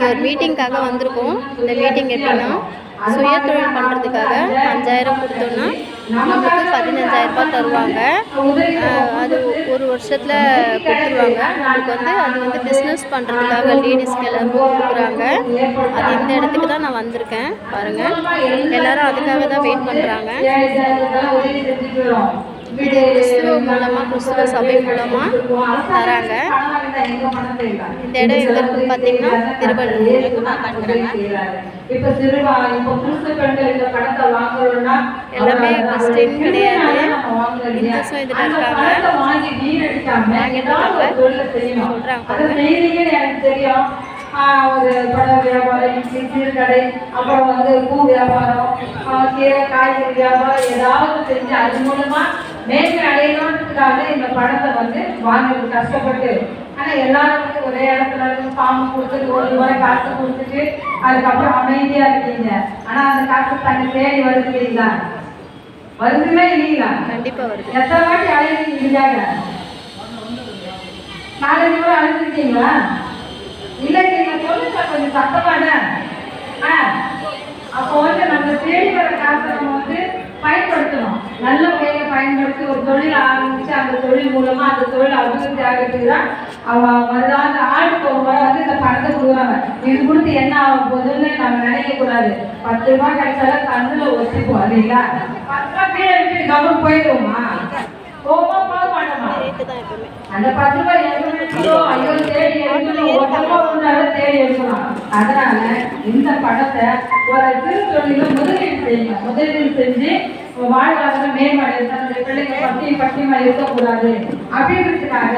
இங்கே ஒரு மீட்டிங்க்காக வந்திருக்கோம். இந்த மீட்டிங் எப்படின்னா சுய தொழில் பண்ணுறதுக்காக அஞ்சாயிரம் கொடுத்தோன்னா நம்மளுக்கு பதினஞ்சாயிரரூபா தருவாங்க. அது ஒரு வருஷத்தில் கொடுத்துருவாங்க. நம்மளுக்கு வந்து அது வந்து பிஸ்னஸ் பண்ணுறதுக்காக லேடிஸ்க்கு எல்லாருக்கும் கொடுக்குறாங்க. அது இந்த இடத்துக்கு தான் நான் வந்திருக்கேன். பாருங்கள் எல்லாரும் அதுக்காக தான் வெயிட் பண்ணுறாங்க கிறிஸ்துவ மூலமாக கிறிஸ்துவ சபை மூலமாக தராங்க. இந்த இடம் எங்கே இருக்குன்னு பார்த்தீங்கன்னா திருவள்ளூர் இப்ப சிறுவா இப்ப புதுசு பெண்கள் இந்த படத்தை வாங்கணும்னா எல்லாமே கிறிஸ்டின் கிடையாது இந்துஸும் இதில் இருக்காங்க. வாங்கிட்டு சொல்கிறாங்க ஒரு பழ வியாபாரம் இட்லி சீர்கடை அப்புறம் வந்து பூ வியாபாரம் கீரை காய்கறி வியாபாரம் ஏதாவது செஞ்சு அது மூலமா மேன்மை அடையணுன்றதுக்காக இந்த படத்தை வந்து வாங்குறது கஷ்டப்பட்டு. ஆனா எல்லாரும் வந்து ஒரே இடத்துல இருந்து பாம்பு கொடுத்துட்டு ஒரு ரூபாய் காசு கொடுத்துட்டு அதுக்கப்புறம் அமைதியா இருக்கீங்க. ஆனா அந்த காசு தன்னை தேடி வருது இல்லைங்களா? வருதுமே இல்லைங்களா? கண்டிப்பாக வருது. எத்தனை வாட்டி அழைக்கிறீங்க இல்லையாங்க நாலஞ்சு முறை அழைச்சிருக்கீங்களா இல்லை நீங்க சொல்லுங்க கொஞ்சம் சத்தமான ஆ அப்போ வந்து நம்ம தேடி வர காசை நம்ம வந்து பயன்படுத்தணும் நல்ல முறையில ஒரு தொழில் ஆரம்பிச்சு அந்த தொழில் மூலமா அந்த தொழில் அபிவிருத்தி ஆகிறதுக்கு தான் அவன் வருடாந்த ஆளுக்கு ஒரு முறை வந்து இந்த பணத்தை கொடுக்குறாங்க. இது கொடுத்து என்ன ஆக போகுதுன்னு நம்ம நினைக்க கூடாது. பத்து ரூபாய் கிடைச்சாலும் கண்ணுல ஒத்திப்போம் இல்லைங்களா பத்து ரூபாய் கீழே விட்டு கவனம் போயிடுவோமா? போக மாட்டோமா? அந்த பத்து ரூபாய் எவ்வளவு ஐயோ தேடி எடுக்கணும், ஒரு தேடி எடுக்கணும். அதனால இந்த பணத்தை ஒரு சிறு தொழில முதலீடு செய்யுங்க. முதலீடு செஞ்சு வாழ்வாதாரம் மேம்படுது தன்னுடைய பிள்ளைங்க பட்டி பட்டியமா இருக்கக்கூடாது. அப்படின்றதுக்காக